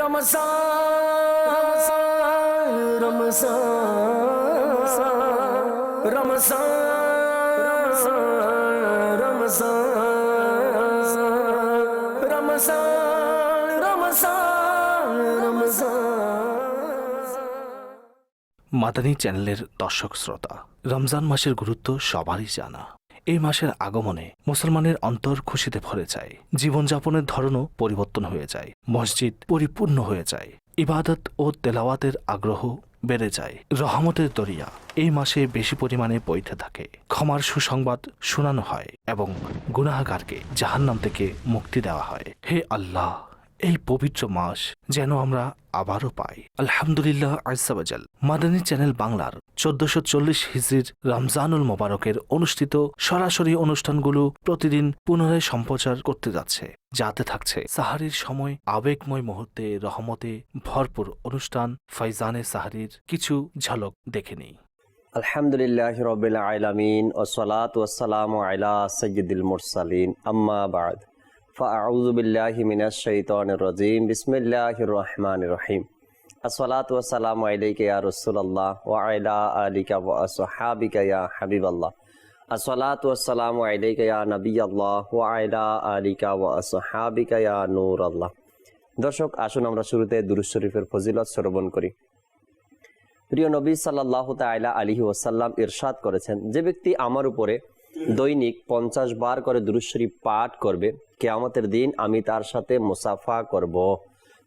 রমসান রমসান রমসান রমসান মাদানী চ্যানেলের দর্শক শ্রোতা রমজান মাসের গুরুত্ব সবারই জানা। এই মাসের আগমনে মুসলমানের অন্তর খুশিতে ভরে যায়। জীবনযাপনের ধরনও পরিবর্তন হয়ে যায়। মসজিদ পরিপূর্ণ হয়ে যায়। ইবাদত ও তেলাওয়াতের আগ্রহ বেড়ে যায়। রহমতের দরিয়া এই মাসে বেশি পরিমাণে বইতে থাকে। ক্ষমার সুসংবাদ শোনানো হয় এবং গুনাহগারকে জাহান্নাম থেকে মুক্তি দেওয়া হয়। হে আল্লাহ! এই পবিত্র মাস যেন আমরা আবারও পাই। আলহামদুলিল্লাহ আজাল মাদানী চ্যানেল বাংলার চোদ্দশো চল্লিশ হিজড়ির রমজানুল মোবারকের অনুষ্ঠিত সরাসরি অনুষ্ঠানগুলো প্রতিদিন পুনরায় সম্প্রচার করতে যাচ্ছে। যাতে থাকছে সাহারির সময় আবেগময় মুহূর্তে রহমতে ভরপুর অনুষ্ঠান ফাইজানে সাহারির কিছু ঝলক দেখে নিই। আলহামদুলিল্লাহ রবিল আলামিন ওসলাত ওসালাম আলা সৈয়দুল মুরসালিন। আম্মা বাদ। ফাআউযু বিল্লাহি মিনাশ শাইতানির রাজিম বিসমিল্লাহির রহমানির রহিম আসসালাতু ওয়াসসালামু আলাইকা ইয়া রাসূলুল্লাহ ওয়া আলা আলিকা ওয়া আসহাবিকা ইয়া হাবিবাল্লাহ আসসালাতু ওয়াসসালামু আলাইকা ইয়া নাবিয়াল্লাহ ওয়া আলা আলিকা ওয়া আসহাবিকা ইয়া নূরাল্লাহ দর্শক, আসুন আমরা শুরুতে দুরূদ শরীফের ফজিলত শ্রবণ করি। প্রিয় নবী সাল্লাহ তাইলা আলিহি ওসাল্লাম ইরশাদ করেছেন, যে ব্যক্তি আমার উপরে দৈনিক পঞ্চাশ বার করে দুরুশ্বরী পাঠ করবে। কেয়ামতের দিন আমি তার সাথে মুসাফা করব।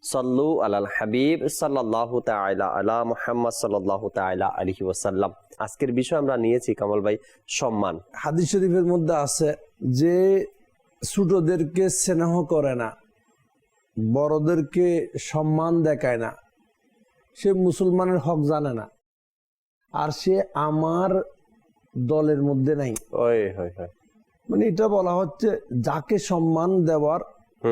সল্লু আলাল হাবিব সাল্লাহ তাইলা আলা মোহাম্মদ সাল্লাহ তাইলা আলিহি ওসাল্লাম আজকের বিষয় আমরা নিয়েছি কামাল ভাই, সম্মান। হাদিস শরীফের মধ্যে আছে যে ছোটদেরকে স্নেহ করে না, বড়দেরকে সম্মান দেখায় না। সে মুসলমানের হক জানে না। আর সে আমার দলের মধ্যে নাই। মানে এটা বলা হচ্ছে যাকে সম্মান দেওয়ার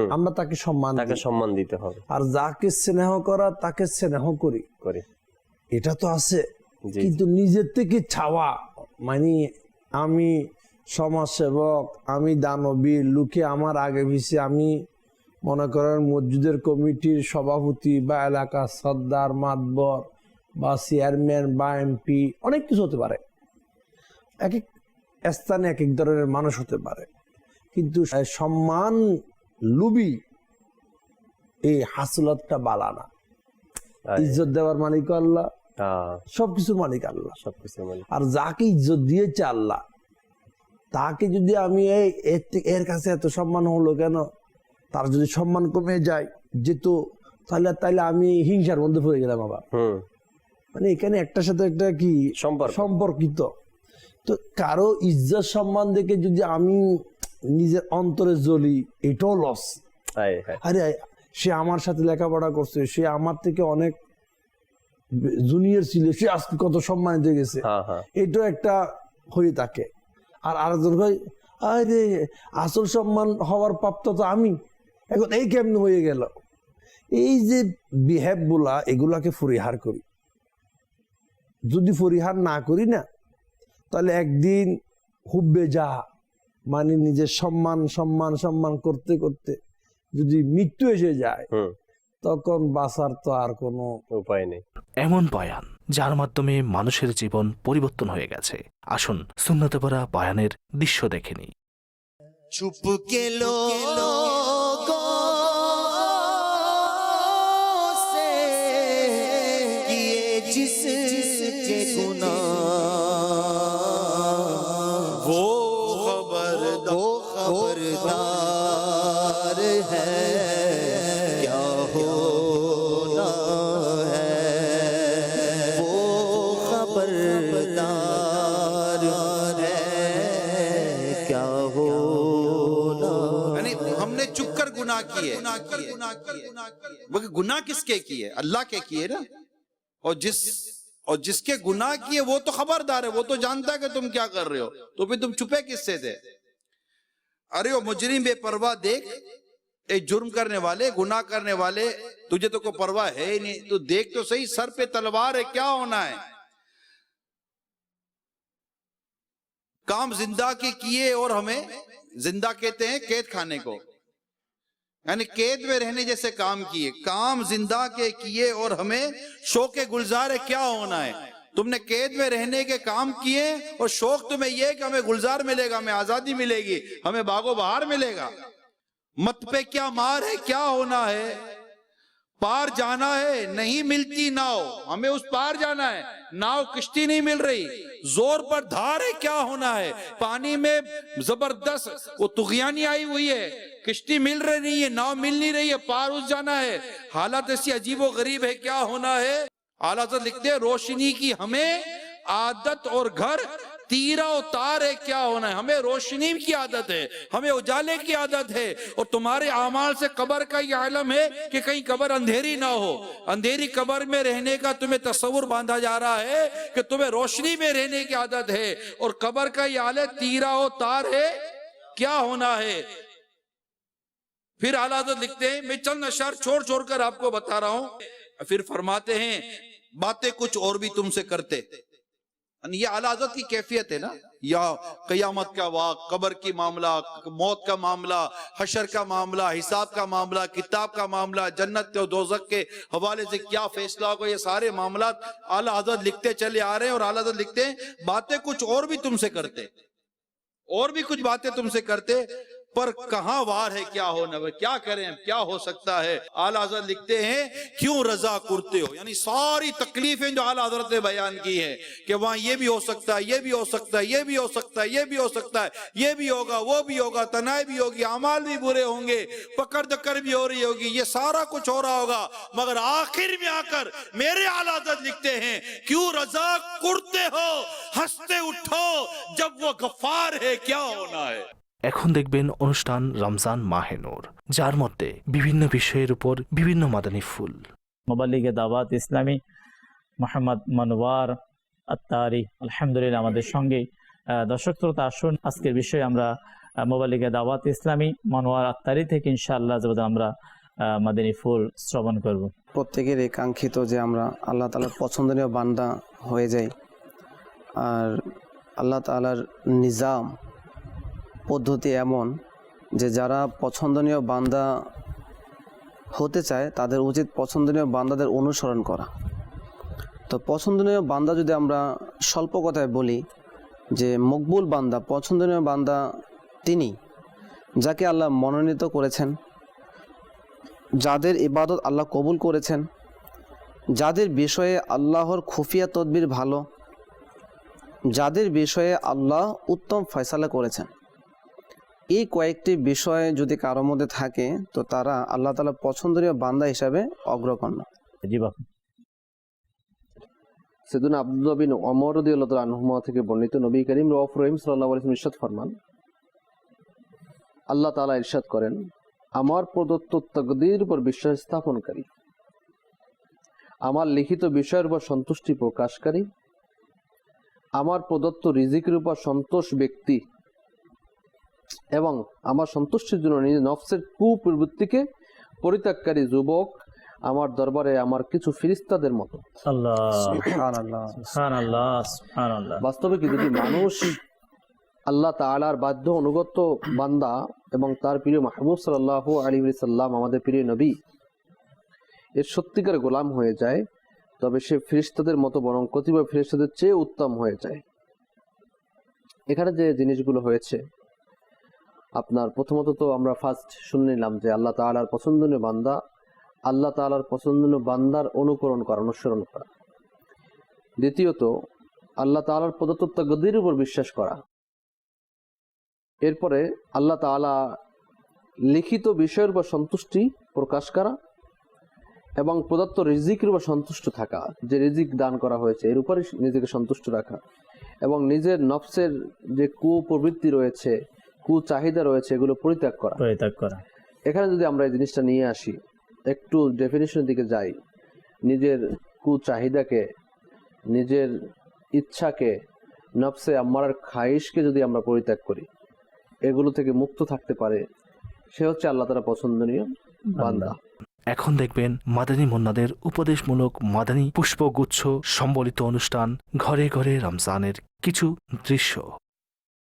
আমরা তাকে সম্মান তাকে সম্মান দিতে হবে। আর যাকে স্নেহ করা তাকে স্নেহ করি। করি। এটা তো আছে। কিন্তু নিজের থেকে ছাওয়া মানে আমি সমাজসেবক আমি দানবীর লোকে আমার আগে পিছিয়ে আমি মনে করেন মসজিদের কমিটির সভাপতি বা এলাকার সর্দার মাতবর বা চেয়ারম্যান বা এমপি অনেক কিছু হতে পারে। এক এক স্থানে এক এক ধরনের মানুষ হতে পারে। কিন্তু সম্মান লুবি এই হাসলতটা বালানা আয়, ইজ্জত দেওয়ার মালিক আল্লাহ। সবকিছুর মালিক আল্লাহ। সবকিছু আর যাকে ইজ্জত দিয়েছে আল্লাহ তাকে যদি আমি এই এর কাছে এত সম্মান হলো কেন? তার যদি সম্মান কমে যায় যেত তাহলে তাহলে আমি হিংসার মধ্যে পড়ে গেলাম আবার। মানে এখানে একটার সাথে একটা কি সম্পর্ক। সম্পর্কিত। তো কারও ইজ্জত সম্মান দেখে যদি আমি নিজের অন্তরে জ্বলি এটাও লস হ্যাঁ। আরে সে আমার সাথে লেখাপড়া করছে সে আমার থেকে অনেক জুনিয়র ছিল সে আজকে কত সম্মানিত হয়ে গেছে। হ্যাঁ হ্যাঁ। এটাও একটা হয়ে থাকে। আর আরেকজন কয় আরে আসল সম্মান হওয়ার প্রাপ্ত তো আমি। এখন এই কেমন হয়ে গেল? এই যে বিহেভগুলা এগুলাকে পরিহার করি। যদি পরিহার না করি না তাহলে একদিন হুব্বে যা মানে নিজের সম্মান সম্মান সম্মান করতে করতে যদি মৃত্যু এসে যায় হুম। তখন বাঁচার তো আর কোনো উপায় নেই। এমন বয়ান যার মাধ্যমে মানুষের জীবন পরিবর্তন হয়ে গেছে। আসুন সুন্নতে পড়া বয়ানের দৃশ্য দেখে নিই। चुप چک کر گناہ کیے۔ گناہ کس کے کیے؟ اللہ کے کیے نا۔ اور جس اور جس کے گناہ کیے وہ تو خبردار ہے، وہ تو جانتا ہے کہ تم کیا کر رہے ہو۔ تو پھر تم چھپے کس سے تھے؟ ارے وہ مجرم بے پرواہ دیکھ۔ اے جرم کرنے والے، گناہ کرنے والے، تجھے تو کوئی پرواہ ہے ہی نہیں۔ تو دیکھ تو صحیح، سر پہ تلوار ہے، کیا ہونا ہے؟ کام زندہ کے کیے اور ہمیں زندہ کہتے ہیں قید کھانے کو۔ یعنی قید میں رہنے جیسے کام کیے، کام زندہ کے کیے اور ہمیں شوق گلزار کیا ہونا ہے؟ تم نے قید میں رہنے کے کام کیے اور شوق تمہیں یہ کہ ہمیں گلزار ملے گا، ہمیں آزادی ملے گی، ہمیں باغ و بہار ملے گا۔ مت پہ کیا مار ہے، کیا ہونا ہے؟ پار جانا ہے، نہیں ملتی ناؤ۔ ہمیں اس پار جانا ہے۔ ناؤ کشتی نہیں مل رہی۔ زور پر دھار ہے، کیا ہونا ہے؟ پانی میں زبردست وہ تغیانی آئی ہوئی ہے۔ کشتی مل رہی نہیں ہے، ناؤ مل نہیں رہی ہے، پار اس جانا ہے۔ حالت ایسی عجیب و غریب ہے، کیا ہونا ہے؟ اعلیٰ لکھتے ہیں، روشنی کی ہمیں عادت اور گھر تیرا ہے، کیا ہونا ہے؟ ہمیں روشنی کی عادت ہے، ہمیں اجالے کی عادت ہے۔ اور تمہارے اعمال سے قبر کا یہ علم ہے کہ کہیں قبر اندھیری نہ ہو۔ اندھیری قبر میں رہنے کا تمہیں تصور باندھا جا رہا ہے کہ تمہیں روشنی میں رہنے کی عادت ہے۔ اور قبر کا یہ عالم تیرا اتار ہے، کیا ہونا ہے؟ پھر اعلیٰ لکھتے ہیں، میں چند اشار چھوڑ چھوڑ کر آپ کو بتا رہا ہوں۔ پھر فرماتے ہیں، باتیں کچھ اور بھی تم سے کرتے۔ یعنی یہ علازت کی کیفیت ہے نا؟ یا قیامت کا واقع قبر کی معاملہ، موت کا معاملہ، حشر کا معاملہ، حساب کا معاملہ، کتاب کا معاملہ، جنت و دوزک کے حوالے سے کیا فیصلہ ہوگا؟ یہ سارے معاملات اعلیٰ حضرت لکھتے چلے آ رہے ہیں اور اعلیٰ حضرت لکھتے ہیں، باتیں کچھ اور بھی تم سے کرتے۔ اور بھی کچھ باتیں تم سے کرتے پر کہاں وار ہے؟ کیا ہو نہ کیا کریں؟ کیا ہو سکتا ہے؟ آل حضرت لکھتے ہیں، کیوں رضا کرتے ہو؟ یعنی ساری تکلیفیں جو اعلیٰ حضرت نے بیان کی ہیں کہ وہاں یہ بھی ہو سکتا ہے، یہ بھی ہو سکتا ہے، یہ بھی ہو سکتا ہے، یہ بھی ہو سکتا ہے، یہ بھی ہوگا، وہ بھی ہوگا تنائی بھی ہوگی، اعمال بھی برے ہوں گے، پکڑ دکڑ بھی ہو رہی ہوگی، یہ سارا کچھ ہو رہا ہوگا، مگر آخر میں آ کر میرے آل حضرت لکھتے ہیں، کیوں رضا کرتے ہو؟ ہنستے اٹھو، جب وہ غفار ہے، کیا ہونا ہے؟ এখন দেখবেন অনুষ্ঠান রমজান মাহেনুর যার মধ্যে বিভিন্ন বিষয়ের উপর বিভিন্ন মাদানী ফুল। মোবাইল লীগে দাওয়াত ইসলামী মোহাম্মদ মনোয়ার আত্মারি আলহামদুলিল্লাহ আমাদের সঙ্গে। দর্শক শ্রোতা আসুন আজকের বিষয়ে আমরা আহ, মোবাইল লীগে দাওয়াত ইসলামী মনোয়ার আত্মারি থেকে ইনশাআল্লাহ আমরা মাদিনী ফুল শ্রবণ করব। প্রত্যেকের কাঙ্ক্ষিত যে আমরা আল্লাহ তালার পছন্দনীয় বান্দা হয়ে যাই আর আল্লাহ তালার নিজাম পদ্ধতি এমন যে যারা পছন্দনীয় বান্দা হতে চায়, তাদের উচিত পছন্দনীয় বান্দাদের অনুসরণ করা। তো পছন্দনীয় বান্দা যদি আমরা স্বল্প কথায় বলি যে মকবুল বান্দা, পছন্দনীয় বান্দা তিনি, যাকে আল্লাহ মনোনীত করেছেন, যাদের ইবাদত আল্লাহ কবুল করেছেন, যাদের বিষয়ে আল্লাহর খুফিয়া তদবির ভালো, যাদের বিষয়ে আল্লাহ উত্তম ফয়সালা করেছেন এই কয়েকটি বিষয় যদি কারও মধ্যে থাকে তো তারা আল্লাহ তালা পছন্দনীয় বান্দা হিসাবে অগ্রগণ্য। জি বাপু। সেদিন আব্দুল্লাহ বিন অমর রদিয়াল্লাহ আনহুমা থেকে বর্ণিত নবী করিম রফ রহিম সাল্লাহ আলাইসিম ইরশাদ ফরমান। আল্লাহ তাআলা ইরশাদ করেন আমার প্রদত্ত তকদির উপর বিশ্বাস স্থাপনকারী আমার লিখিত বিষয়ের উপর সন্তুষ্টি প্রকাশকারী আমার প্রদত্ত রিজিকের উপর সন্তোষ ব্যক্তি এবং আমার সন্তুষ্টির জন্য নিজ নফসের কুপ্রবৃত্তিকে পরিত্যাগকারী যুবক আমার দরবারে আমার কিছু ফিরিস্তাদের মতো। আল্লাহ। সুবহানাল্লাহ। সুবহানাল্লাহ সুবহানাল্লাহ। বাস্তবে কি যদি মানুষ আল্লাহ তাআলার বাধ্য অনুগত বান্দা এবং তার প্রিয় মাহবুব সাল্লাহ আলী সাল্লাম আমাদের প্রিয় নবী এর সত্যিকার গোলাম হয়ে যায় তবে সে ফিরিস্তাদের মতো বরং কতিপয় ফিরিস্তাদের চেয়ে উত্তম হয়ে যায়। এখানে যে জিনিসগুলো হয়েছে আপনার প্রথমত তো আমরা ফার্স্ট শুনে নিলাম যে আল্লাহ তাআলার পছন্দনীয় বান্দা, আল্লাহ তাআলার পছন্দনীয় বান্দার অনুকরণ করা, অনুসরণ করা। দ্বিতীয়ত, আল্লাহ তাআলার প্রদত্ত তকদির উপর বিশ্বাস করা। এরপরে আল্লাহ তাআলা লিখিত বিষয়ের উপর সন্তুষ্টি প্রকাশ করা এবং প্রদত্ত রিজিকের উপর সন্তুষ্ট থাকা, যে রিজিক দান করা হয়েছে, এর উপরে নিজেকে সন্তুষ্ট রাখা এবং নিজের নফসের যে কুপ্রবৃত্তি রয়েছে কু চাহিদা রয়েছে এগুলো পরিত্যাগ করা। পরিত্যাগ করা। এখানে যদি আমরা এই জিনিসটা নিয়ে আসি একটু ডেফিনেশনের দিকে যাই নিজের কুচাহিদাকে নিজের ইচ্ছাকে নফসে আম্মারার খাইশকে যদি আমরা পরিত্যাগ করি এগুলো থেকে মুক্ত থাকতে পারে সে হচ্ছে আল্লাহ তারা পছন্দনীয় বান্দা। এখন দেখবেন মাদানী মুন্নাদের উপদেশমূলক মাদানী পুষ্পগুচ্ছ সম্বলিত অনুষ্ঠান ঘরে ঘরে রমজানের কিছু দৃশ্য।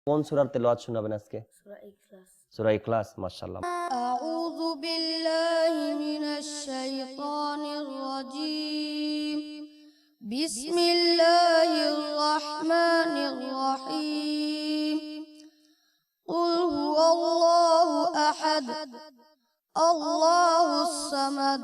কোন সুরার তেলাওয়াত শোনাবেন আজকে সূরা ইখলাস সুরা ইখলাস মাশাল্লাহ أعوذ بالله من الشيطان الرجيم بسم الله الرحمن الرحيم قل هو الله أحد الله الصمد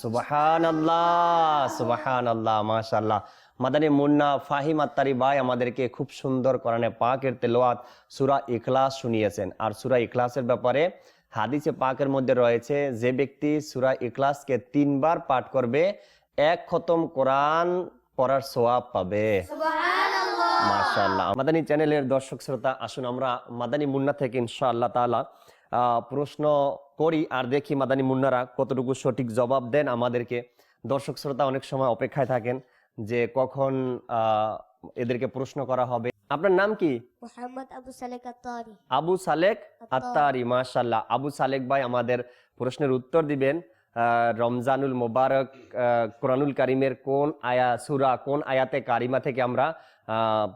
সুবাহান আল্লাহ সুবাহান আল্লাহ মাশাল্লাহ মাদানী মুন্না ফাহিম আত্তারি ভাই আমাদেরকে খুব সুন্দর কোরআনে পাকের তেলাওয়াত সুরা ইখলাস শুনিয়েছেন। আর সুরা ইখলাসের ব্যাপারে হাদিসে পাকের মধ্যে রয়েছে যে ব্যক্তি সুরা ইখলাসকে তিনবার পাঠ করবে এক খতম কোরআন পড়ার সোয়াব পাবে। মাশাআল্লাহ। মাদানী চ্যানেলের দর্শক শ্রোতা আসুন আমরা মাদানী মুন্না থেকে ইনশাআল্লাহ তাআলা আহ, প্রশ্ন করি আর দেখি মাদানী মুন্নারা কতটুকু সঠিক জবাব দেন আমাদেরকে। দর্শক শ্রোতা অনেক সময় অপেক্ষায় থাকেন যে কখন এদেরকে প্রশ্ন করা হবে। আপনার নাম কি? মোহাম্মদ আবু সালেক আত্তারি। আবু সালেক আত্তারি মাশাআল্লাহ। আবু সালেক ভাই আমাদের প্রশ্নের উত্তর দিবেন। রমজানুল মোবারক কোরআনুল কারিমের কোন আয়া সুরা কোন আয়াতে কারিমা থেকে আমরা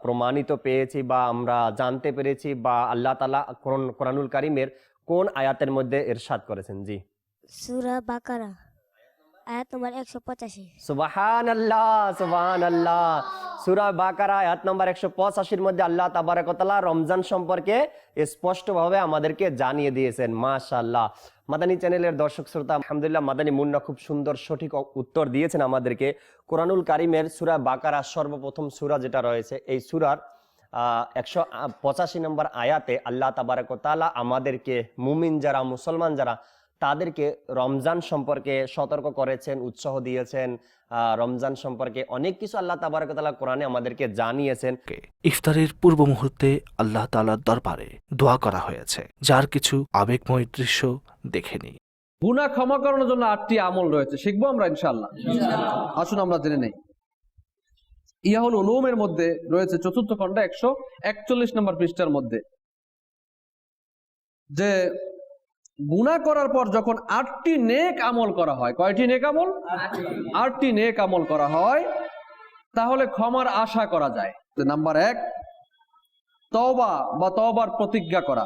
প্রমাণিত পেয়েছি বা আমরা জানতে পেরেছি বা আল্লাহ তালা কোরআনুল কারিমের কোন আয়াতের মধ্যে এরশাদ করেছেন? জি। সুরা বাকারা। আয়াত নম্বর একশো পঁচাশি। সুবাহান আল্লাহ সুবাহান আল্লাহ সুরা বাকারা, আয়াত নম্বর একশো পঁচাশির মধ্যে আল্লাহ রমজান সম্পর্কে স্পষ্টভাবে আমাদেরকে জানিয়ে দিয়েছেন মাদানী চ্যানেলের দর্শক শ্রোতা, আলহামদুলিল্লাহ, মাদানী মুন্না খুব সুন্দর সঠিক উত্তর দিয়েছেন আমাদেরকে। কোরআনুল কারিমের সুরা বাকারা সর্বপ্রথম সুরা যেটা রয়েছে, এই সুরার একশো পঁচাশি নম্বর আয়াতে আল্লাহ তাবারকতালা আমাদেরকে মুমিন যারা, মুসলমান যারা তাদেরকে রমজান সম্পর্কে সতর্ক করেছেন উৎসাহ দিয়েছেন। আহ, রমজান সম্পর্কে অনেক কিছু আল্লাহ তাবারকতালা কোরআনে আমাদেরকে জানিয়েছেন। ইফতারের পূর্ব মুহূর্তে আল্লাহ তালার দরবারে দোয়া করা হয়েছে। যার কিছু আবেগময় দৃশ্য দেখেনি। গুনাহ ক্ষমা করানোর জন্য আটটি আমল রয়েছে। শিখব আমরা ইনশাআল্লাহ। আসুন আমরা জেনে নেই। ইয়াহুল উলুমের মধ্যে রয়েছে চতুর্থ খণ্ড একশো একচল্লিশ নম্বর পৃষ্ঠার মধ্যে। যে গুনাহ করার পর যখন আটটি নেক আমল করা হয় কয়টি নেক আমল? আটটি নেক আমল করা হয় তাহলে ক্ষমার আশা করা যায়। নাম্বার এক তওবা বা তওবার প্রতিজ্ঞা করা।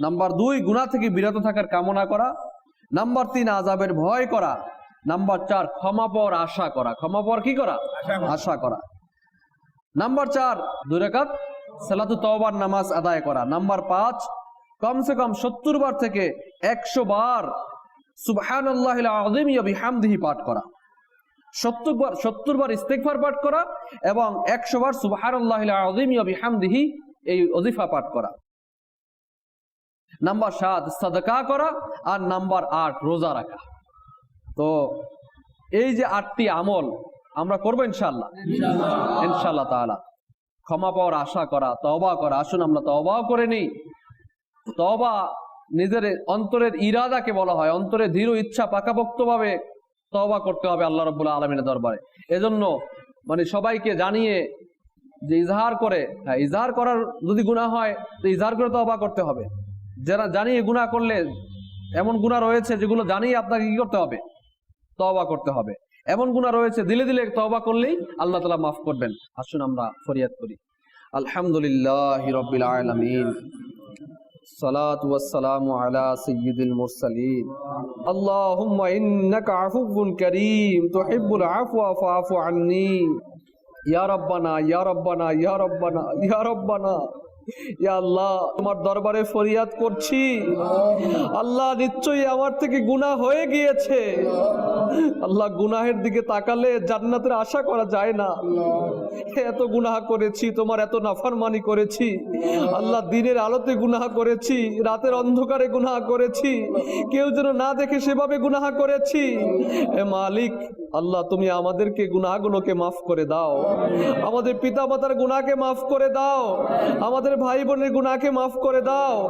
নাম্বার দুই গুনাহ থেকে বিরত থাকার কামনা করা। নাম্বার তিন আজাবের ভয় করা। নাম্বার চার ক্ষমা পাওয়ার আশা করা। ক্ষমা পাওয়ার কি করা। আশা করা। নাম্বার চার দুই রাকাত সালাতু তওবার নামাজ আদায় করা। নাম্বার পাঁচ কমসে কম সত্তর বার থেকে একশো বার ইয়া বিহামদিহি পাঠ করা। সত্তর বার সত্তর বার ইস্তেগফার পাঠ করা এবং একশো বার ইয়া বিহামদিহি এই অজিফা পাঠ করা। নাম্বার সাত সাদকা করা আর নাম্বার আট রোজা রাখা। তো এই যে আটটি আমল আমরা করব ইনশাল্লাহ ইনশাল্লাহ তাআলা। ক্ষমা পাওয়ার আশা করা তওবা করা। আসুন আমরা তওবাও করে নিই। তওবা নিজের অন্তরের ইরাদাকে বলা হয়, অন্তরে দৃঢ় ইচ্ছা পাকাপোক্ত ভাবে তওবা করতে হবে আল্লাহ রব্বুল আলমিনের দরবারে। এজন্য মানে সবাইকে জানিয়ে যে ইজহার করে হ্যাঁ ইজহার করার যদি গুনাহ হয়, তো ইজহার করে তওবা করতে হবে। যারা জানিয়ে গুনাহ করলে এমন গুনাহ রয়েছে যেগুলো জানিয়ে আপনাকে কি করতে হবে? তওবা করতে হবে। এমন গুনাহ রয়েছে দিলে দিলে তওবা করলেই আল্লাহ তালা মাফ করবেন। আসুন আমরা ফরিয়াদ করি। আলহামদুলিল্লাহ রব্বিল আলামিন। صلاة والسلام على سيد المرسلين. اللهم إنك عفو كريم، تحب العفو فاعف عني. يا ربنا يا ربنا يا ربنا يا ربنا. আল্লাহ, তোমার দরবারে ফরিয়াদ করছি। আল্লাহ নিশ্চয়ই আমার থেকে গুনাহ হয়ে গিয়েছে। আল্লাহ গুনাহের দিকে তাকালে জান্নাতের আশা করা যায় না। এত গুনাহ করেছি, তোমার এত নাফরমানি করেছি। আল্লাহ দিনের আলোতে গুনাহ করেছি, রাতের অন্ধকারে গুনাহ করেছি। কেউ যেন না দেখে সেভাবে গুনাহ করেছি। মালিক আল্লাহ, তুমি আমাদেরকে গুনাহগুলোকে মাফ করে দাও। আমাদের পিতা মাতার গুনাহকে মাফ করে দাও। আমাদের ভাই বোনের গুনাহকে মাফ করে দাও।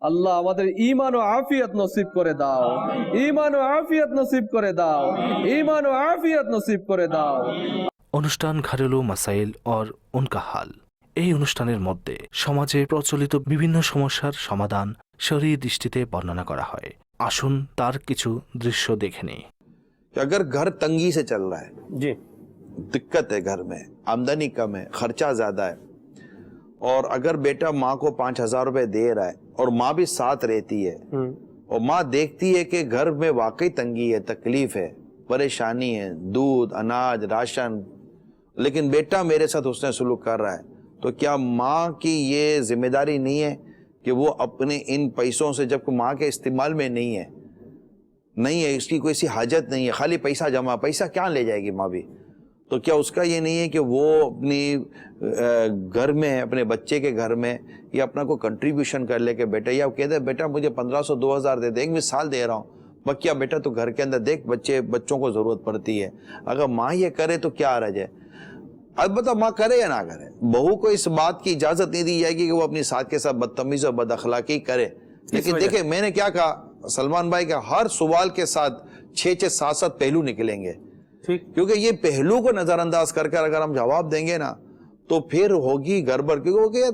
আল্লাহ, আমাদের ইমান ও আফিয়ত নসিব করে দাও। ইমান ও আফিয়ত নসিব করে দাও। ইমান ও আফিয়ত নসিব করে দাও। অনুষ্ঠান ঘরেলু মাসাইল और উনকা হাল। এই অনুষ্ঠানের মধ্যে সমাজে প্রচলিত বিভিন্ন সমস্যার সমাধান শরীর দৃষ্টিতে বর্ণনা করা হয়। আসুন তার কিছু দৃশ্য দেখে নিই। کہ اگر گھر تنگی سے چل رہا ہے جی۔ دقت ہے گھر میں آمدنی کم ہے خرچہ زیادہ ہے اور اگر بیٹا ماں کو پانچ ہزار روپے دے رہا ہے اور ماں بھی ساتھ رہتی ہے اور ماں دیکھتی ہے کہ گھر میں واقعی تنگی ہے تکلیف ہے پریشانی ہے دودھ اناج راشن لیکن بیٹا میرے ساتھ اس نے سلوک کر رہا ہے تو کیا ماں کی یہ ذمہ داری نہیں ہے کہ وہ اپنے ان پیسوں سے جب ماں کے استعمال میں نہیں ہے نہیں ہے اس کی کوئی سی حاجت نہیں ہے خالی پیسہ جمع پیسہ کیا لے جائے گی ماں بھی؟ تو کیا اس کا یہ نہیں ہے کہ وہ اپنی گھر میں اپنے بچے کے گھر میں یا اپنا کوئی کنٹریبیوشن کر لے کے بیٹا یا کہہ دے بیٹا مجھے پندرہ سو دو ہزار دے دے ایک مثال دے رہا ہوں۔ بکیا بیٹا تو گھر کے اندر دیکھ بچے بچوں کو ضرورت پڑتی ہے۔ اگر ماں یہ کرے تو کیا عرج ہے؟ البتہ ماں کرے یا نہ کرے بہو کو اس بات کی اجازت نہیں دی جائے گی کہ وہ اپنی ساتھ کے ساتھ بدتمیز اور بد اخلاقی کرے لیکن دیکھیں میں نے کیا کہا؟ سلمان بھائی کے ہر سوال کے ساتھ چھ چھ سات سات پہلو نکلیں گے۔ کیونکہ یہ پہلو کو نظر انداز کر کر اگر ہم جواب دیں گے نا تو پھر ہوگی گڑبڑ۔ کیونکہ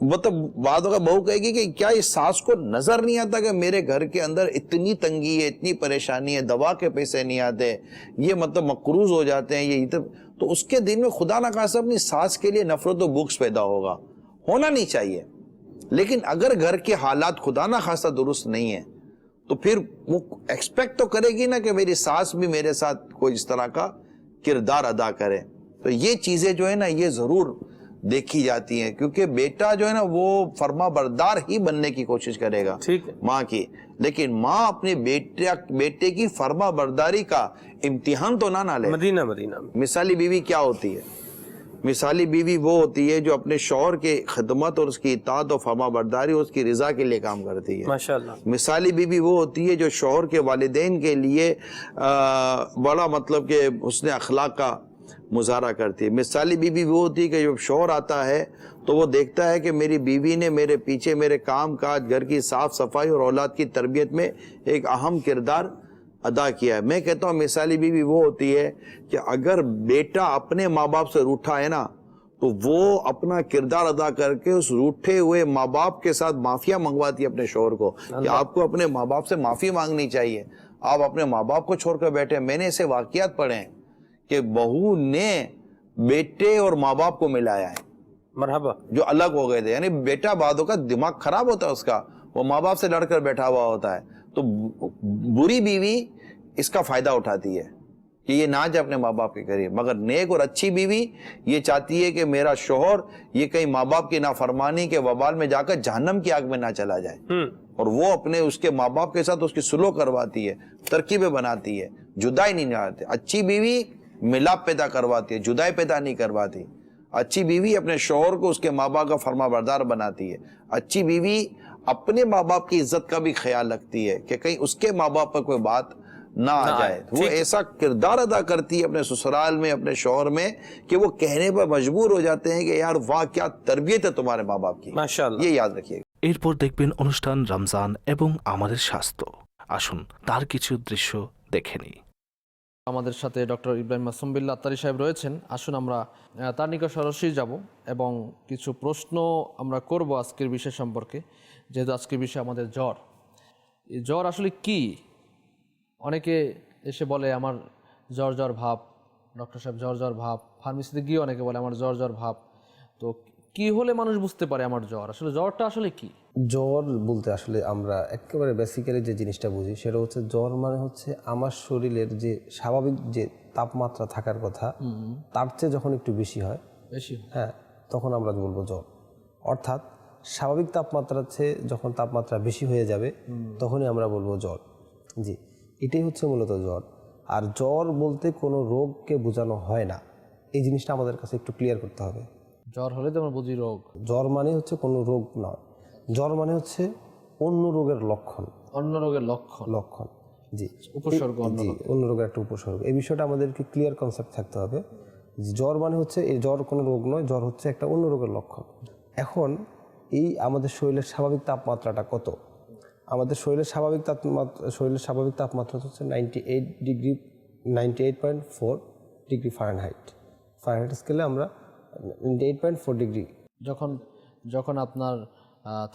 مطلب بعد ہوگا بہو کہے گی کہ کیا اس ساس کو نظر نہیں آتا کہ میرے گھر کے اندر اتنی تنگی ہے اتنی پریشانی ہے دوا کے پیسے نہیں آتے یہ مطلب مقروض ہو جاتے ہیں یہ تو اس کے دن میں خدا نہ خاصا اپنی ساس کے لیے نفرت و بکس پیدا ہوگا۔ ہونا نہیں چاہیے۔ لیکن اگر گھر کے حالات خدا نہ خاصا درست نہیں ہیں تو پھر وہ ایکسپیکٹ تو کرے گی نا کہ میری ساس بھی میرے ساتھ کوئی اس طرح کا کردار ادا کرے۔ تو یہ چیزیں جو ہے نا یہ ضرور دیکھی جاتی ہیں کیونکہ بیٹا جو ہے نا وہ فرما بردار ہی بننے کی کوشش کرے گا ماں کی۔ لیکن ماں اپنے بیٹے, بیٹے کی فرما برداری کا امتحان تو نہ نہ لے۔ مدینہ مدینہ۔ مثالی بیوی کیا ہوتی ہے؟ مثالی بیوی وہ ہوتی ہے جو اپنے شوہر کے خدمت اور اس کی اطاعت و فما برداری اور اس کی رضا کے لیے کام کرتی ہے۔ مثالی بیوی وہ ہوتی ہے جو شوہر کے والدین کے لیے بڑا مطلب کہ حسن اخلاق کا مظاہرہ کرتی ہے۔ مثالی بیوی وہ ہوتی ہے کہ جب شوہر آتا ہے تو وہ دیکھتا ہے کہ میری بیوی نے میرے پیچھے میرے کام کاج گھر کی صاف صفائی اور اولاد کی تربیت میں ایک اہم کردار ادا کیا ہے۔ میں کہتا ہوں مثالی بیوی وہ ہوتی ہے کہ اگر بیٹا اپنے ماں باپ سے روٹھا ہے نا تو وہ اپنا کردار ادا کر کے اس روٹھے ہوئے ماں باپ کے ساتھ معافیا منگواتی ہے اپنے شوہر کو کہ آپ کو اپنے ماں باپ سے معافی مانگنی چاہیے۔ آپ اپنے ماں باپ کو چھوڑ کر بیٹھے میں نے اسے واقعات پڑھے ہیں کہ بہو نے بیٹے اور ماں باپ کو ملایا ہے۔ مرحبا۔ جو الگ ہو گئے تھے۔ یعنی بیٹا بعدوں کا دماغ خراب ہوتا ہے اس کا۔ وہ ماں باپ سے لڑ کر بیٹھا ہوا ہوتا ہے۔ تو بری بیوی اس کا فائدہ اٹھاتی ہے کہ یہ نہ جائے اپنے ماں باپ کے قریب مگر نیک اور اچھی بیوی یہ چاہتی ہے کہ میرا شوہر یہ کہیں ماں باپ کی نافرمانی کے وبال میں جا کر جہنم کی آگ میں نہ چلا جائے۔ اور وہ اپنے اس کے ماں باپ کے ساتھ اس کی سلو کرواتی ہے ترکیبیں بناتی ہے جدائی نہیں جاتی اچھی بیوی ملاپ پیدا کرواتی ہے جدائی پیدا نہیں کرواتی۔ اچھی بیوی اپنے شوہر کو اس کے ماں باپ کا فرما بردار بناتی ہے۔ اچھی بیوی اپنے ماں باپ کی عزت کا بھی خیال رکھتی ہے کہ کہیں اس کے ماں باپ پر کوئی بات نہ آ جائے۔ وہ ایسا کردار ادا کرتی ہے اپنے سسرال میں اپنے شوہر میں کہ وہ کہنے پر مجبور ہو جاتے ہیں کہ یار واہ کیا تربیت ہے تمہارے ماں باپ کی۔ ماشاءاللہ۔ یہ یاد رکھیے۔ دیکھ بین انشتان رمضان ایبوں আমাদের شاستو آشن تار কিছু درشو দেখে نہیں আমাদের সাথে ডক্টর ইব্রাহিম মাসুম বিল্লা আত্তারি সাহেব রয়েছেন। আসুন আমরা তার নিকট সরাসরি যাব এবং কিছু প্রশ্ন আমরা করব আজকের বিষয় সম্পর্কে, যেহেতু আজকের বিষয় আমাদের জ্বর। জ্বর আসলে কি? অনেকে এসে বলে, আমার জ্বর জ্বর ভাব, ডক্টর সাহেব জ্বর জ্বর ভাব। ফার্মেসিতে গিয়ে অনেকে বলে, আমার জ্বর জ্বর ভাব। তো কি হলে মানুষ বুঝতে পারে আমার জ্বর? আসলে জ্বরটা আসলে কি? জ্বর বলতে আসলে আমরা একেবারে বেসিক্যালি যে জিনিসটা বুঝি সেটা হচ্ছে জ্বর মানে হচ্ছে আমার শরীরের যে স্বাভাবিক যে তাপমাত্রা থাকার কথা তার চেয়ে যখন একটু বেশি হয় বেশি হ্যাঁ। তখন আমরা বলব জ্বর। অর্থাৎ স্বাভাবিক তাপমাত্রার চেয়ে যখন তাপমাত্রা বেশি হয়ে যাবে তখনই আমরা বলব জ্বর। জি এটাই হচ্ছে মূলত জ্বর। আর জ্বর বলতে কোনো রোগকে বোঝানো হয় না। এই জিনিসটা আমাদের কাছে একটু ক্লিয়ার করতে হবে। জ্বর হলে তো আমরা বুঝি রোগ। জ্বর মানে হচ্ছে কোনো রোগ নয়। জ্বর মানে হচ্ছে অন্য রোগের লক্ষণ। অন্য রোগের লক্ষণ। লক্ষণ জি। উপসর্গ অন্য জি অন্য রোগের একটা উপসর্গ। এই বিষয়টা আমাদেরকে ক্লিয়ার কনসেপ্ট থাকতে হবে। জ্বর মানে হচ্ছে এই জ্বর কোনো রোগ নয় জ্বর হচ্ছে একটা অন্য রোগের লক্ষণ। এখন এই আমাদের শরীরের স্বাভাবিক তাপমাত্রাটা কত? আমাদের শরীরের স্বাভাবিক তাপমাত্রা শরীরের স্বাভাবিক তাপমাত্রা হচ্ছে ninety eight degree ninety eight point four degree Fahrenheit Fahrenheit স্কেলে আমরা এইট পয়েন্ট ফোর ডিগ্রি যখন যখন আপনার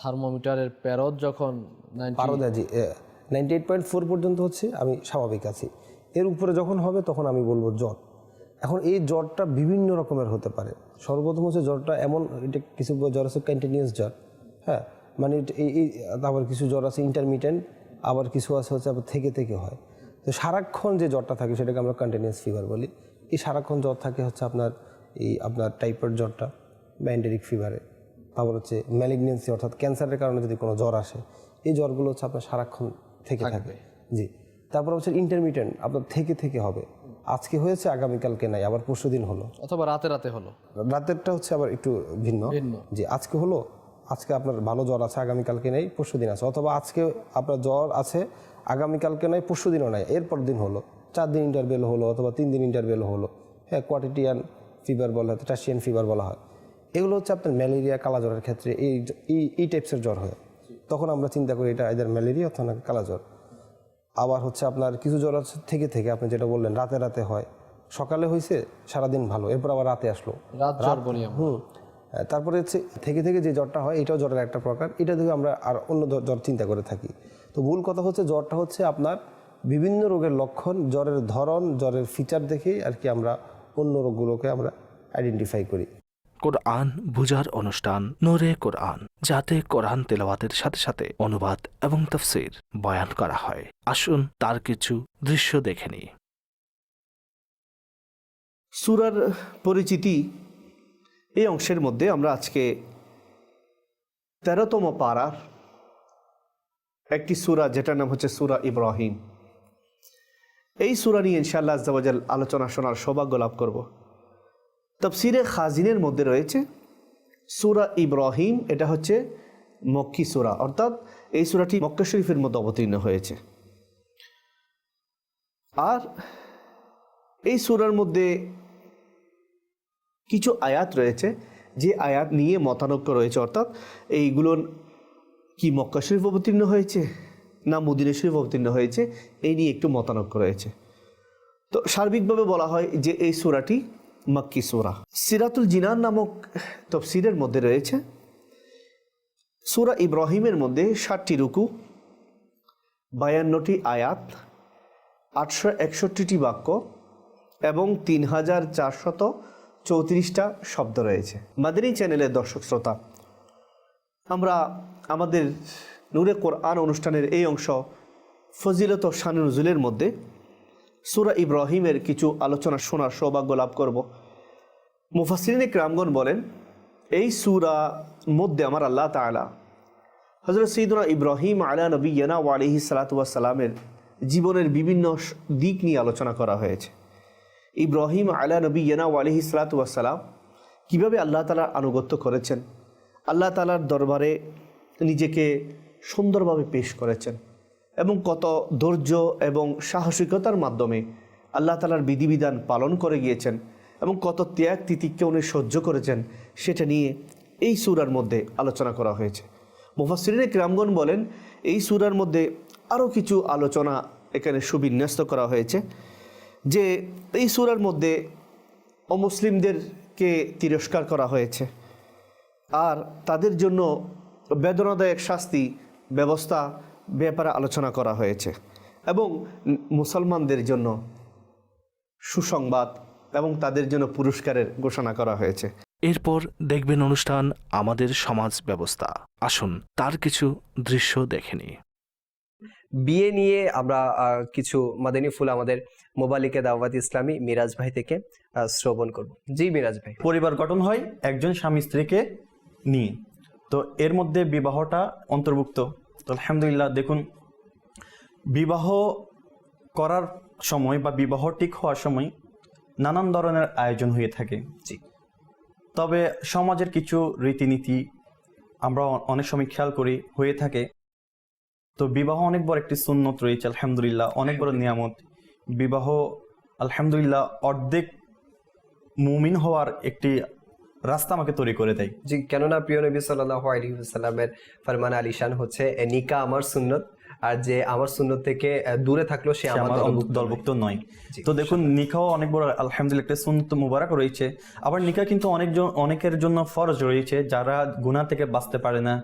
থার্মোমিটারের প্যারদ যখন 90 জি নাইনটি এইট পয়েন্ট ফোর পর্যন্ত হচ্ছে আমি স্বাভাবিক আছি। এর উপরে যখন হবে তখন আমি বলব জ্বর। এখন এই জ্বরটা বিভিন্ন রকমের হতে পারে। সর্বপ্রথম হচ্ছে জ্বরটা এমন এটা কিছু জ্বর আছে কন্টিনিউয়াস জ্বর হ্যাঁ? মানে এই এই আবার কিছু জ্বর আছে ইন্টারমিডিয়েন্ট আবার কিছু আছে হচ্ছে আবার থেকে থেকে হয়। তো সারাক্ষণ যে জ্বরটা থাকে সেটাকে আমরা কন্টিনিউয়াস ফিভার বলি। এই সারাক্ষণ জ্বর থাকে হচ্ছে আপনার এই আপনার টাইপের জ্বরটা ব্যান্ডেরিক ফিভারে তারপর হচ্ছে ম্যালিগনেন্সি অর্থাৎ ক্যান্সারের কারণে যদি কোনো জ্বর আসে এই জ্বরগুলো হচ্ছে আপনার সারাক্ষণ থেকে থাকে। জি। তারপর হচ্ছে ইন্টারমিডিয়েন্ট আপনার থেকে থেকে হবে। আজকে হয়েছে আগামীকালকে নাই আবার পরশু দিন হলো। অথবা রাতে রাতে হলো। রাতেরটা হচ্ছে আবার একটু ভিন্ন। ভিন্ন। যে আজকে হলো আজকে আপনার ভালো জ্বর আছে আগামীকালকে নেই পরশু দিন আছে। অথবা আজকে আপনার জ্বর আছে আগামীকালকে নাই পরশু দিনও নাই এরপর দিন হলো। চার দিন ইন্টারভেল হলো অথবা তিন দিন ইন্টারভেল হলো। হ্যাঁ কোয়াটিটিয়ান ফিভার বলা হয় টাসিয়ান ফিভার বলা হয়। এগুলো হচ্ছে আপনার ম্যালেরিয়া কালা জ্বরের ক্ষেত্রে এই এই টাইপসের জ্বর হয়। তখন আমরা চিন্তা করি এটা এদের ম্যালেরিয়া অথবা নাকি কালা জ্বর আবার হচ্ছে আপনার কিছু জ্বর আছে থেকে থেকে আপনি যেটা বললেন রাতে রাতে হয়। সকালে হয়েছে সারাদিন ভালো এরপর আবার রাতে আসলো। রাত বলি হুম। তারপরে হচ্ছে থেকে থেকে যে জ্বরটা হয় এটাও জ্বরের একটা প্রকার। এটা থেকে আমরা আর অন্য জ্বর- জ্বর চিন্তা করে থাকি। তো মূল কথা হচ্ছে জ্বরটা হচ্ছে আপনার বিভিন্ন রোগের লক্ষণ জ্বরের ধরন জ্বরের ফিচার দেখেই আর কি আমরা অন্য রোগগুলোকে আমরা আইডেন্টিফাই করি। কোরআন বুজার অনুষ্ঠান নোরে কোরআন যাতে কোরআন তেলাওয়াতের সাথে সাথে অনুবাদ এবং তফসির বয়ান করা হয়। আসুন তার কিছু দৃশ্য দেখে নিই। সুরার পরিচিতি এই অংশের মধ্যে আমরা আজকে তেরোতম পাড়ার একটি সুরা যেটার নাম হচ্ছে সুরা ইব্রাহিম। এই সুরা নিয়ে ইনশাআল্লাহ আজ্জাবাজাল আলোচনা শোনার সৌভাগ্য লাভ করব। তফসিরে খাজিনের মধ্যে রয়েছে সুরা ইব্রাহিম, এটা হচ্ছে মক্কি সুরা, অর্থাৎ এই সুরাটি মক্কা শরীফের মধ্যে অবতীর্ণ হয়েছে। আর এই সুরার মধ্যে কিছু আয়াত রয়েছে, যে আয়াত নিয়ে মতানৈক্য রয়েছে, অর্থাৎ এইগুলোর কি মক্কা শরীফ অবতীর্ণ হয়েছে? না মদিনা শরীফ অবতীর্ণ হয়েছে, এই নিয়ে একটু মতানৈক্য রয়েছে। তো সার্বিকভাবে বলা হয় যে এই সুরাটি মাক্কি সুরা। সিরাতুল জিনান নামক তফসিরের মধ্যে রয়েছে। সুরা ইব্রাহিমের মধ্যে ষাটটি রুকু, বায়ান্নটি আয়াত, আটশো একষট্টিটি বাক্য এবং তিন হাজার চারশত চৌত্রিশটা শব্দ রয়েছে। মাদানী চ্যানেলের দর্শক শ্রোতা, আমরা আমাদের নূরে কোরআন অনুষ্ঠানের এই অংশ ফজিলত শান নজুলের মধ্যে সুরা ইব্রাহিমের কিছু আলোচনা শোনার সৌভাগ্য লাভ করব। মুফাসরিনে ক্রামগণ বলেন, এই সুরা মধ্যে আমার আল্লাহ তালা হজরত সঈদুনা ইব্রাহিম আলা নবী ইয়ানা আলিহি সালাতামের জীবনের বিভিন্ন দিক নিয়ে আলোচনা করা হয়েছে। ইব্রাহিম আলা নবী ইয়ানা আলিহি সালাতাম কীভাবে আল্লাহ তালার আনুগত্য করেছেন? আল্লাহ তালার দরবারে নিজেকে সুন্দরভাবে পেশ করেছেন এবং কত ধৈর্য এবং সাহসিকতার মাধ্যমে আল্লাহ তালার বিধিবিধান পালন করে গিয়েছেন এবং কত ত্যাগ তিতিককে উনি সহ্য করেছেন, সেটা নিয়ে এই সুরার মধ্যে আলোচনা করা হয়েছে। মুফাসরিনে ক্রামগণ বলেন, এই সুরার মধ্যে আরও কিছু আলোচনা এখানে সুবিন্যস্ত করা হয়েছে, যে এই সুরার মধ্যে অমুসলিমদেরকে তিরস্কার করা হয়েছে। আর তাদের জন্য বেদনাদায়ক শাস্তি ব্যবস্থা ব্যাপারে আলোচনা করা হয়েছে এবং মুসলমানদের জন্য সুসংবাদ এবং তাদের জন্য পুরস্কারের ঘোষণা করা হয়েছে। এরপর দেখবেন অনুষ্ঠান আমাদের সমাজ ব্যবস্থা। আসুন তার কিছু দৃশ্য দেখে নিই। বিয়ে নিয়ে আমরা কিছু মাদানী ফুল আমাদের মোবালিকে দাওয়াত ইসলামী মিরাজ ভাই থেকে শ্রবণ করব। জি মিরাজ ভাই। পরিবার গঠন হয় একজন স্বামী স্ত্রীকে নিয়ে। তো এর মধ্যে বিবাহটা অন্তর্ভুক্ত। আলহামদুলিল্লাহ দেখুন বিবাহ করার সময় বা বিবাহ ঠিক হওয়ার সময় নানান ধরনের আয়োজন হয়ে থাকে। জি। তবে সমাজের কিছু রীতিনীতি আমরা অনেক সময় খেয়াল করি হয়ে থাকে। তো বিবাহ অনেক বড় একটি সুন্নত রয়েছে আলহামদুলিল্লাহ অনেক বড় নিয়ামত। বিবাহ আলহামদুলিল্লাহ অর্ধেক মুমিন হওয়ার একটি রাস্তা আমাকে তৈরি করে দেয়। জি কেননা প্রিয় নবী সাল্লাহ আলহিসাল্লামের ফরমান আলিশান হচ্ছে নিকা আমার সুন্নত আর যে আমার সুন্নত থেকে দূরে থাকল সে আমার দলভুক্ত নয়। তো দেখুন নিকাও অনেক বড় আলহামদুলিল্লাহ একটা সুন্নত মুবারক রয়েছে। আবার নিকা কিন্তু অনেকজন অনেকের জন্য ফরজ রয়েছে যারা গুণা থেকে বাঁচতে পারে না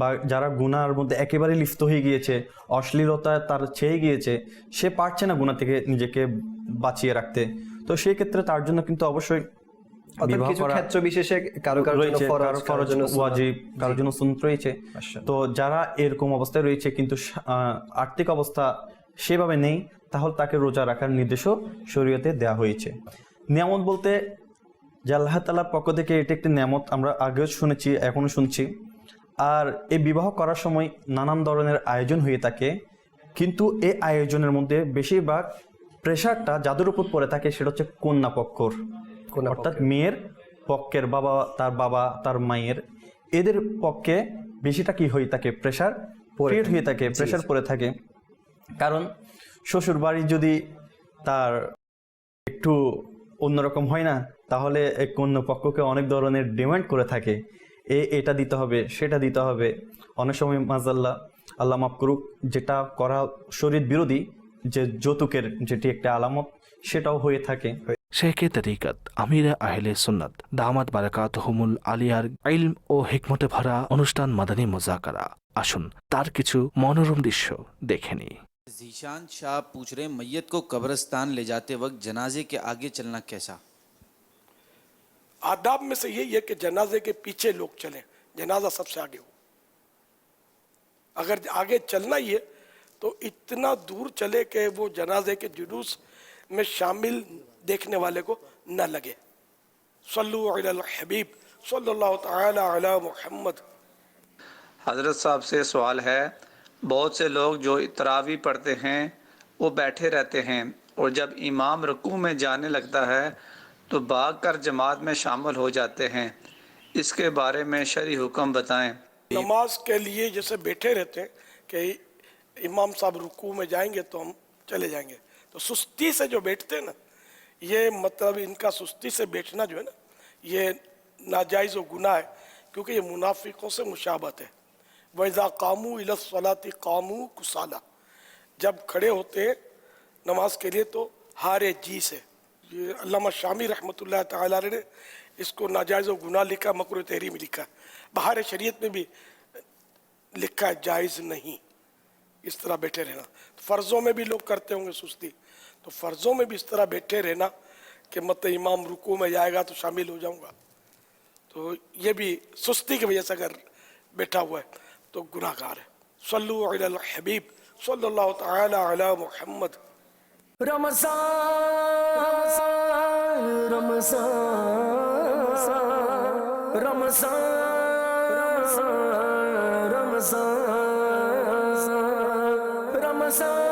বা যারা গুনার মধ্যে একেবারে লিপ্ত হয়ে গিয়েছে অশ্লীলতা তার ছেয়ে গিয়েছে সে পারছে না গুণা থেকে নিজেকে বাঁচিয়ে রাখতে। তো সেই ক্ষেত্রে তার জন্য কিন্তু অবশ্যই কিছু করা ক্ষেত্র বিশেষে কারও কারও জন্য ফরজ, কারও জন্য ওয়াজিব কারোর জি। জন্য সুন্নত রয়েছে। তো যারা এরকম অবস্থায় রয়েছে কিন্তু আর্থিক অবস্থা সেভাবে নেই তাহলে তাকে রোজা রাখার নির্দেশও শরীয়তে দেওয়া হয়েছে। নিয়ামত বলতে যে আল্লাহ তালার পক্ষ থেকে এটি একটি নিয়ামত আমরা আগেও শুনেছি এখনও শুনছি। আর এই বিবাহ করার সময় নানান ধরনের আয়োজন হয়ে থাকে কিন্তু এই আয়োজনের মধ্যে বেশিরভাগ প্রেশারটা যাদের উপর পড়ে থাকে সেটা হচ্ছে কন্যা পক্ষর অর্থাৎ মেয়ের পক্ষের বাবা তার বাবা তার মায়ের এদের পক্ষে বেশিটা কি হয়ে থাকে? প্রেশার ক্রিয়েট হয়ে থাকে প্রেশার পড়ে থাকে। কারণ শ্বশুর বাড়ি যদি তার একটু অন্যরকম হয় না তাহলে এক অন্য পক্ষকে অনেক ধরনের ডিমান্ড করে থাকে। এ এটা দিতে হবে সেটা দিতে হবে। অনেক সময় মাজাল্লাহ আল্লাহ মাফ করুক যেটা করা শরীর বিরোধী যে যৌতুকের যেটি একটা আলামত সেটাও হয়ে থাকে। شیخ طریقت امیر اہل سنت দামাত বারাকাতহুম আলিয়ার ইলম ও হিকমতে ভরা অনুষ্ঠান মাদানী মুজাকারা। আসুন তার কিছু মনোরম দৃশ্য দেখে নিই। ذیشان شاہ پوچھ رہے میت کو قبرستان لے جاتے وقت جنازے کے آگے چلنا کیسا آداب میں سے یہی ہے کہ جنازے کے پیچھے لوگ چلیں۔ جنازہ سب سے آگے ہو۔ اگر آگے چلنا ہی ہے تو اتنا دور چلے کہ وہ جنازے کے جلوس میں شامل دیکھنے والے کو نہ لگے۔ صلو علی الحبیب صلی اللہ تعالی علی محمد۔ حضرت صاحب سے سوال ہے بہت سے لوگ جو اتراوی پڑھتے ہیں وہ بیٹھے رہتے ہیں اور جب امام رکوع میں جانے لگتا ہے تو بھاگ کر جماعت میں شامل ہو جاتے ہیں۔ اس کے بارے میں شرعی حکم بتائیں۔ نماز کے لیے جیسے بیٹھے رہتے ہیں کہ امام صاحب رکوع میں جائیں گے تو ہم چلے جائیں گے۔ تو سستی سے جو بیٹھتے ہیں نا یہ مطلب ان کا سستی سے بیچنا جو ہے نا، یہ ناجائز و گناہ ہے، کیونکہ یہ منافقوں سے مشابت ہے۔ ویزا قامو الصَّلَاةِ قَامُوا کسالہ جب کھڑے ہوتے ہیں نماز کے لیے تو ہارے جی سے۔ یہ علامہ شامی رحمۃ اللہ تعالیٰ نے اس کو ناجائز و گناہ لکھا مکر تحریر میں لکھا۔ بہار شریعت میں بھی لکھا ہے، جائز نہیں۔ اس طرح بیٹھے رہنا۔ فرضوں میں بھی لوگ کرتے ہوں گے سستی۔ تو فرضوں میں بھی اس طرح بیٹھے رہنا کہ مت امام رکو میں جائے گا تو شامل ہو جاؤں گا۔ تو یہ بھی سستی کی وجہ سے اگر بیٹھا ہوا ہے تو گناہ گار ہے۔ صلو علی الحبیب صلی اللہ تعالی علی محمد۔ رمضان رمضان رمضان رمضان رمضان۔